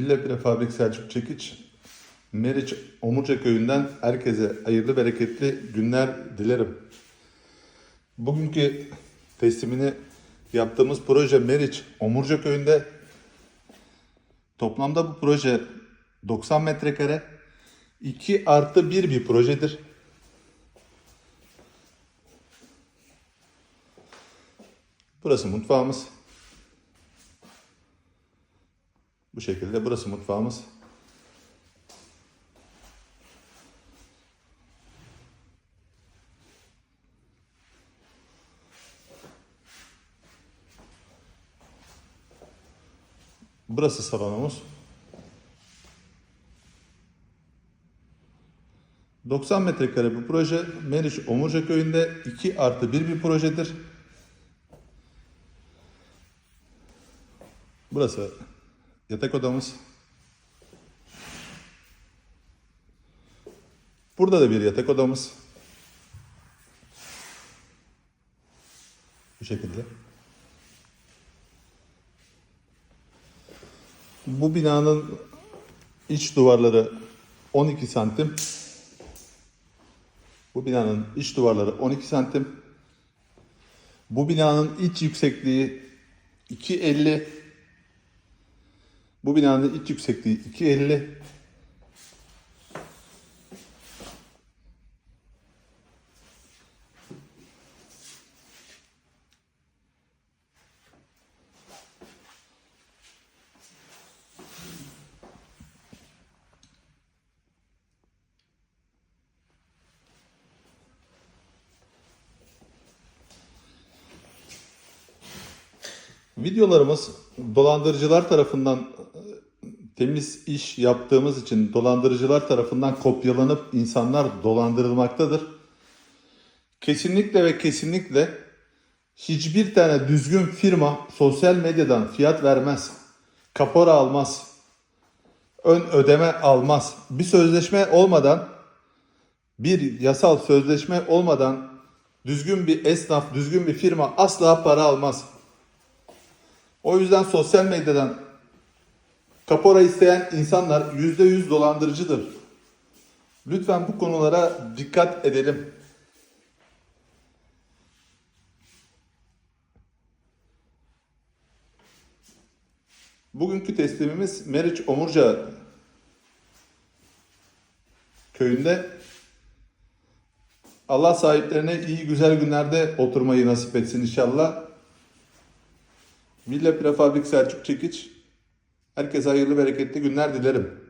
Villa Prefabrik Selçuk Çekiç, Meriç Omurca Köyü'nden herkese hayırlı bereketli günler dilerim. Bugünkü teslimini yaptığımız proje Meriç Omurca Köyü'nde toplamda bu proje 90 metrekare 2 artı 1 bir projedir. Burası mutfağımız. Bu şekilde burası mutfağımız. Burası salonumuz. 90 metrekare bu proje Meriç Omurca Köyü'nde 2 artı 1 bir projedir. Burası yatak odamız. Burada da bir yatak odamız. Bu şekilde. Bu binanın iç duvarları 12 santim. Bu binanın iç duvarları 12 santim. Bu binanın iç yüksekliği 2.50. Bu binanın iç yüksekliği 2.50. Videolarımız dolandırıcılar tarafından e, temiz iş yaptığımız için dolandırıcılar tarafından kopyalanıp insanlar dolandırılmaktadır. Kesinlikle ve kesinlikle hiçbir tane düzgün firma sosyal medyadan fiyat vermez. Kapora almaz. Ön ödeme almaz. Bir sözleşme olmadan bir yasal sözleşme olmadan düzgün bir esnaf, düzgün bir firma asla para almaz. O yüzden sosyal medyadan kapora isteyen insanlar %100 dolandırıcıdır. Lütfen bu konulara dikkat edelim. Bugünkü teslimimiz Meriç Omurca köyünde Allah sahiplerine iyi güzel günlerde oturmayı nasip etsin inşallah. Villa Prefabrik Selçuk Çekiç. Herkese hayırlı bereketli günler dilerim.